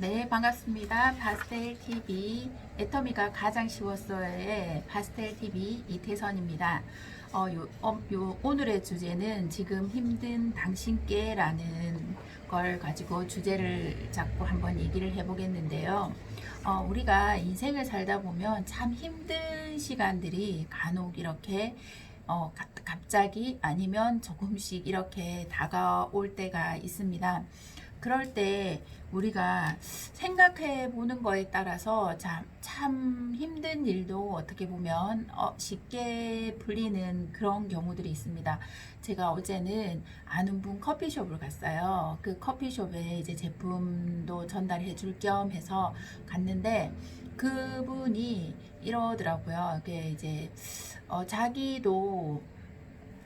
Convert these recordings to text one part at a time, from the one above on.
네, 반갑습니다. 파스텔 TV 애터미가 가장 쉬웠어요의 파스텔 TV 이태선입니다. 어, 요, 어, 요 오늘의 주제는 지금 힘든 당신께라는 걸 가지고 주제를 잡고 한번 얘기를 해보겠는데요. 어, 우리가 인생을 살다 보면 참 힘든 시간들이 간혹 이렇게 어, 가- 갑자기 아니면 조금씩 이렇게 다가올 때가 있습니다. 그럴 때 우리가 생각해 보는 거에 따라서 참, 참 힘든 일도 어떻게 보면 어, 쉽게 풀리는 그런 경우들이 있습니다. 제가 어제는 아는 분 커피숍을 갔어요. 그 커피숍에 이제 제품도 전달해 줄 겸 해서 갔는데 그분이 이러더라고요. 그게 이제 어, 자기도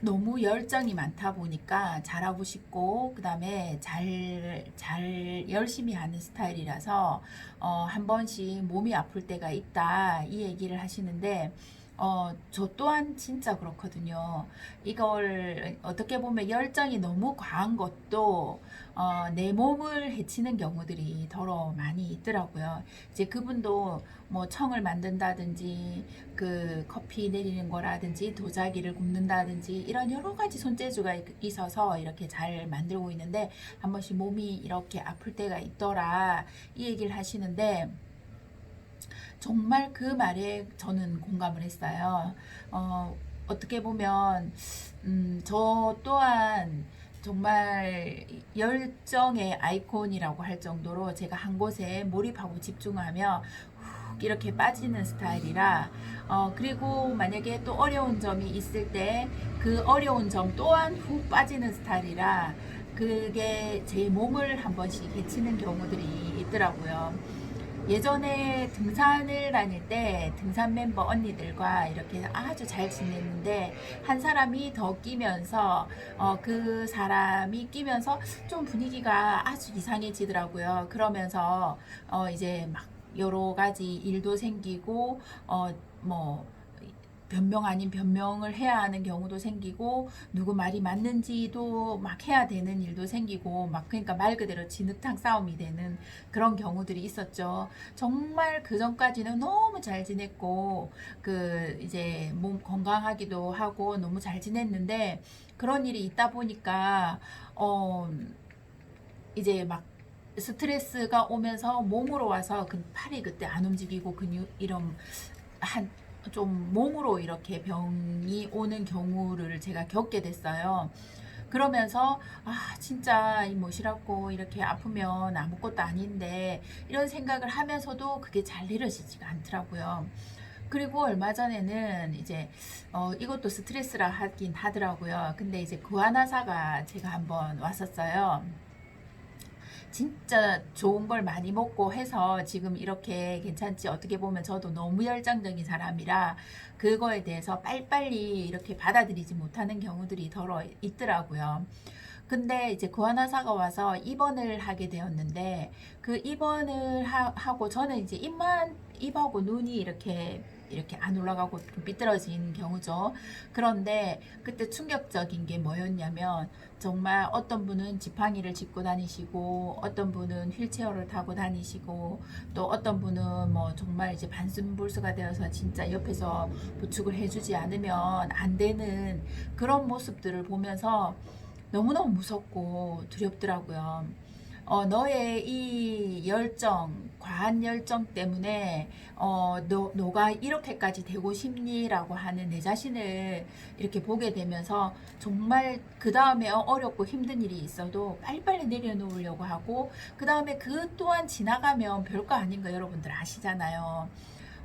너무 열정이 많다 보니까 잘하고 싶고 그다음에 잘, 잘 열심히 하는 스타일이라서 어, 한 번씩 몸이 아플 때가 있다 이 얘기를 하시는데 어, 저 또한 진짜 그렇거든요. 이걸 어떻게 보면 열정이 너무 과한 것도 어, 내 몸을 해치는 경우들이 더러 많이 있더라고요. 이제 그분도 뭐 청을 만든다든지 그 커피 내리는 거라든지 도자기를 굽는다든지 이런 여러 가지 손재주가 있어서 이렇게 잘 만들고 있는데 한 번씩 몸이 이렇게 아플 때가 있더라 이 얘기를 하시는데 정말 그 말에 저는 공감을 했어요. 어, 어떻게 보면 음, 저 또한 정말 열정의 아이콘이라고 할 정도로 제가 한 곳에 몰입하고 집중하며 훅 이렇게 빠지는 스타일이라 어, 그리고 만약에 또 어려운 점이 있을 때 그 어려운 점 또한 훅 빠지는 스타일이라 그게 제 몸을 한 번씩 해치는 경우들이 있더라고요. 예전에 등산을 다닐 때 등산 멤버 언니들과 이렇게 아주 잘 지냈는데 한 사람이 더 끼면서 어, 그 사람이 끼면서 좀 분위기가 아주 이상해지더라고요. 그러면서 어, 이제 막 여러 가지 일도 생기고 어, 뭐 변명 아닌 변명을 해야 하는 경우도 생기고 누구 말이 맞는지도 막 해야 되는 일도 생기고 막 그러니까 말 그대로 진흙탕 싸움이 되는 그런 경우들이 있었죠. 정말 그 전까지는 너무 잘 지냈고 그 이제 몸 건강하기도 하고 너무 잘 지냈는데 그런 일이 있다 보니까 어 이제 막 스트레스가 오면서 몸으로 와서 그 팔이 그때 안 움직이고 근육 이런 한 좀 몸으로 이렇게 병이 오는 경우를 제가 겪게 됐어요. 그러면서 아 진짜 이 못이라고 이렇게 아프면 아무것도 아닌데 이런 생각을 하면서도 그게 잘 내려지지가 않더라고요. 그리고 얼마 전에는 이제 어 이것도 스트레스라 하긴 하더라고요. 근데 이제 구하나사가 제가 한번 왔었어요. 진짜 좋은 걸 많이 먹고 해서 지금 이렇게 괜찮지 어떻게 보면 저도 너무 열정적인 사람이라 그거에 대해서 빨리빨리 이렇게 받아들이지 못하는 경우들이 더러 있더라고요. 근데 이제 구하나사가 와서 입원을 하게 되었는데 그 입원을 하, 고 저는 이제 입만 입하고 눈이 이렇게 이렇게 안 올라가고 좀 삐뚤어진 경우죠. 그런데 그때 충격적인 게 뭐였냐면 정말 어떤 분은 지팡이를 짚고 다니시고 어떤 분은 휠체어를 타고 다니시고 또 어떤 분은 뭐 정말 이제 반순불수가 되어서 진짜 옆에서 보충을 해주지 않으면 안 되는 그런 모습들을 보면서 너무너무 무섭고 두렵더라고요. 어, 너의 이 열정, 과한 열정 때문에, 어, 너, 너가 이렇게까지 되고 싶니라고 하는 내 자신을 이렇게 보게 되면서 정말 그 다음에 어렵고 힘든 일이 있어도 빨리빨리 내려놓으려고 하고, 그 다음에 그 또한 지나가면 별거 아닌 거 여러분들 아시잖아요.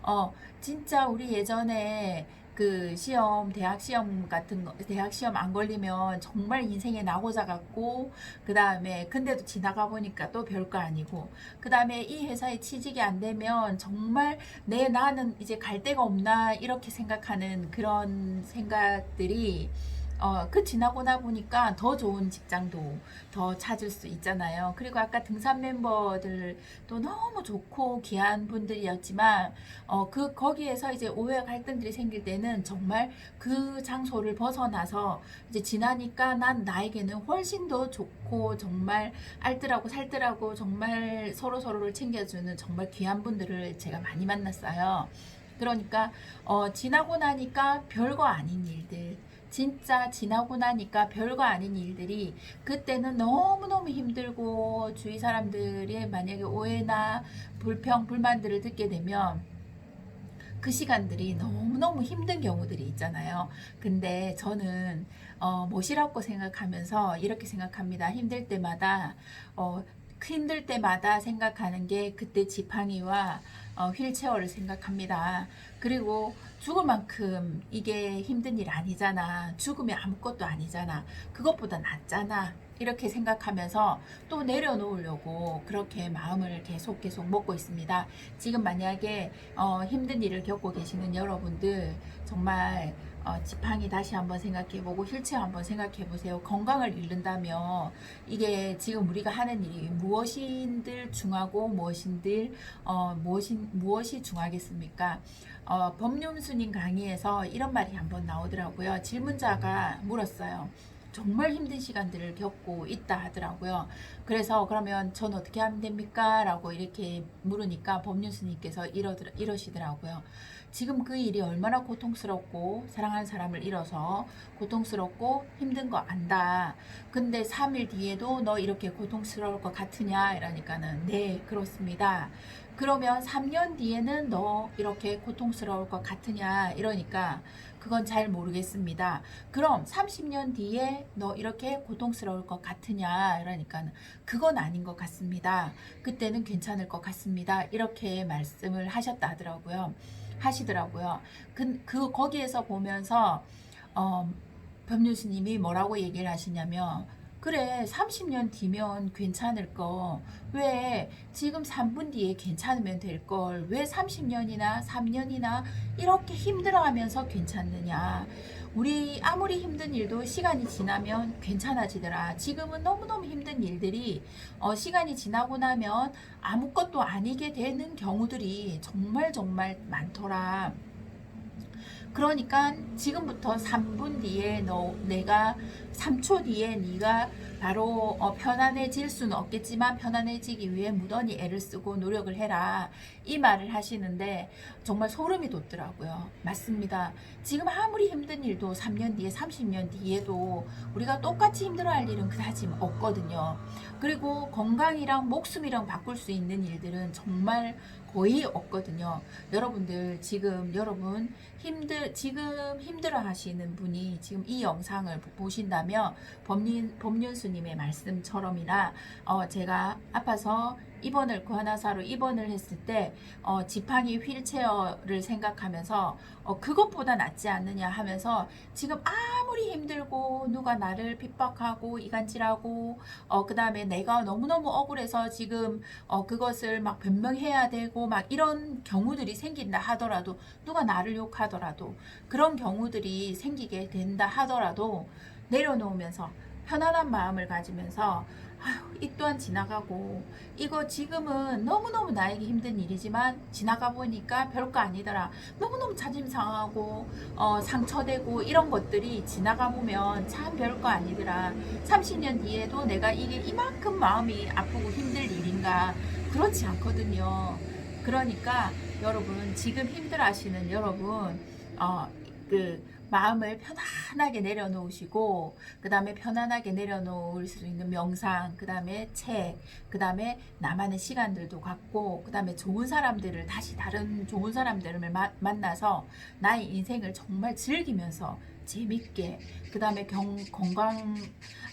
어, 진짜 우리 예전에 그 시험, 대학 시험 같은 거, 대학 시험 안 걸리면 정말 인생의 낙오자 같고, 그 다음에, 근데도 지나가 보니까 또 별거 아니고, 그 다음에 이 회사에 취직이 안 되면 정말 내 나는 이제 갈 데가 없나, 이렇게 생각하는 그런 생각들이 어, 그 지나고 나 보니까 더 좋은 직장도 더 찾을 수 있잖아요. 그리고 아까 등산 멤버들도 너무 좋고 귀한 분들이었지만, 어, 그, 거기에서 이제 오해와 갈등들이 생길 때는 정말 그 장소를 벗어나서 이제 지나니까 난 나에게는 훨씬 더 좋고 정말 알뜰하고 살뜰하고 정말 서로 서로를 챙겨주는 정말 귀한 분들을 제가 많이 만났어요. 그러니까, 어, 지나고 나니까 별거 아닌 일들, 진짜 지나고 나니까 별거 아닌 일들이 그때는 너무너무 힘들고 주위 사람들이 만약에 오해나 불평, 불만들을 듣게 되면 그 시간들이 너무너무 힘든 경우들이 있잖아요. 근데 저는 어, 무엇이라고 생각하면서 이렇게 생각합니다. 힘들 때마다 어, 힘들 때마다 생각하는 게 그때 지팡이와 어, 휠체어를 생각합니다. 그리고 죽을 만큼 이게 힘든 일 아니잖아. 죽으면 아무것도 아니잖아. 그것보다 낫잖아. 이렇게 생각하면서 또 내려놓으려고 그렇게 마음을 계속 계속 먹고 있습니다. 지금 만약에 어, 힘든 일을 겪고 계시는 여러분들 정말 어, 지팡이 다시 한번 생각해보고 휠체어 한번 생각해보세요. 건강을 잃는다면 이게 지금 우리가 하는 일이 무엇인들 중하고 무엇인들 어, 무엇이 무엇이 중하겠습니까? 어, 법륜스님 강의에서 이런 말이 한번 나오더라고요. 질문자가 물었어요. 정말 힘든 시간들을 겪고 있다 하더라고요. 그래서 그러면 전 어떻게 하면 됩니까? 라고 이렇게 물으니까 법륜스님께서 이러, 이러시더라고요. 지금 그 일이 얼마나 고통스럽고 사랑하는 사람을 잃어서 고통스럽고 힘든 거 안다. 근데 3일 뒤에도 너 이렇게 고통스러울 것 같으냐? 이러니까는 네, 그렇습니다. 그러면 3년 뒤에는 너 이렇게 고통스러울 것 같으냐? 이러니까 그건 잘 모르겠습니다. 그럼 30년 뒤에 너 이렇게 고통스러울 것 같으냐? 이러니까 그건 아닌 것 같습니다. 그때는 괜찮을 것 같습니다. 이렇게 말씀을 하셨다 하더라고요. 하시더라고요. 그, 그 거기에서 보면서 어, 법률스님이 뭐라고 얘기를 하시냐면 그래 30년 뒤면 괜찮을 거. 왜 지금 3분 뒤에 괜찮으면 될 걸? 왜 30년이나 3년이나 이렇게 힘들어하면서 괜찮느냐 우리 아무리 힘든 일도 시간이 지나면 괜찮아지더라. 지금은 너무너무 힘든 일들이 어, 시간이 지나고 나면 아무것도 아니게 되는 경우들이 정말 정말 많더라. 그러니까 지금부터 3분 뒤에 너 내가 3초 뒤에 네가 바로 어, 편안해질 수는 없겠지만 편안해지기 위해 무던히 애를 쓰고 노력을 해라. 이 말을 하시는데 정말 소름이 돋더라고요. 맞습니다. 지금 아무리 힘든 일도 3년 뒤에 30년 뒤에도 우리가 똑같이 힘들어할 일은 그다지 없거든요. 그리고 건강이랑 목숨이랑 바꿀 수 있는 일들은 정말 거의 없거든요. 여러분들 지금 여러분 힘들 지금 힘들어 하시는 분이 지금 이 영상을 보신다면 법륜 법 륜스님의 말씀처럼이라 어 제가 아파서 입원을 구하나사로 입원을 했을 때 어, 지팡이 휠체어를 생각하면서 어, 그것보다 낫지 않느냐 하면서 지금 아무리 힘들고 누가 나를 핍박하고 이간질하고 어, 그 다음에 내가 너무너무 억울해서 지금 어, 그것을 막 변명해야 되고 막 이런 경우들이 생긴다 하더라도 누가 나를 욕하더라도 그런 경우들이 생기게 된다 하더라도 내려놓으면서 편안한 마음을 가지면서 아휴, 이 또한 지나가고. 이거 지금은 너무너무 나에게 힘든 일이지만 지나가 보니까 별거 아니더라. 너무너무 자존심 상하고 어, 상처되고 이런 것들이 지나가 보면 참 별거 아니더라. 30년 뒤에도 내가 이게 이만큼 마음이 아프고 힘들 일인가. 그렇지 않거든요. 그러니까 여러분 지금 힘들어 하시는 여러분 어, 그 마음을 편안하게 내려놓으시고 그 다음에 편안하게 내려놓을 수 있는 명상 그 다음에 책 그 다음에 나만의 시간들도 갖고 그 다음에 좋은 사람들을 다시 다른 좋은 사람들을 마, 만나서 나의 인생을 정말 즐기면서 재밌게 그 다음에 건강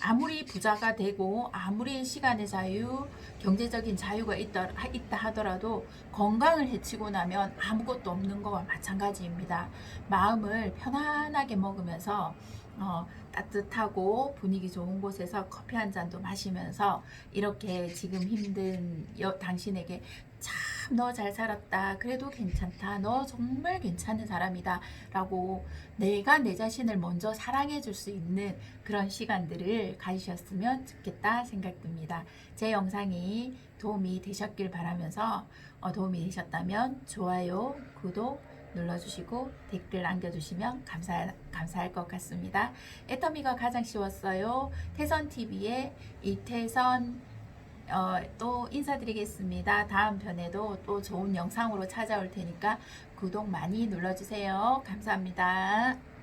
아무리 부자가 되고 아무리 시간의 자유 경제적인 자유가 있다, 있다 하더라도 건강을 해치고 나면 아무것도 없는 거와 마찬가지입니다. 마음을 편안하게 먹으면서 어, 따뜻하고 분위기 좋은 곳에서 커피 한 잔도 마시면서 이렇게 지금 힘든 여, 당신에게 잘 참 너 잘 살았다. 그래도 괜찮다. 너 정말 괜찮은 사람이다. 라고 내가 내 자신을 먼저 사랑해 줄 수 있는 그런 시간들을 가지셨으면 좋겠다 생각됩니다. 제 영상이 도움이 되셨길 바라면서 어, 도움이 되셨다면 좋아요, 구독 눌러주시고 댓글 남겨주시면 감사, 감사할 것 같습니다. 애터미가 가장 쉬웠어요. 태선TV의 이태선 어, 또 인사드리겠습니다. 다음 편에도 또 좋은 영상으로 찾아올 테니까 구독 많이 눌러주세요. 감사합니다.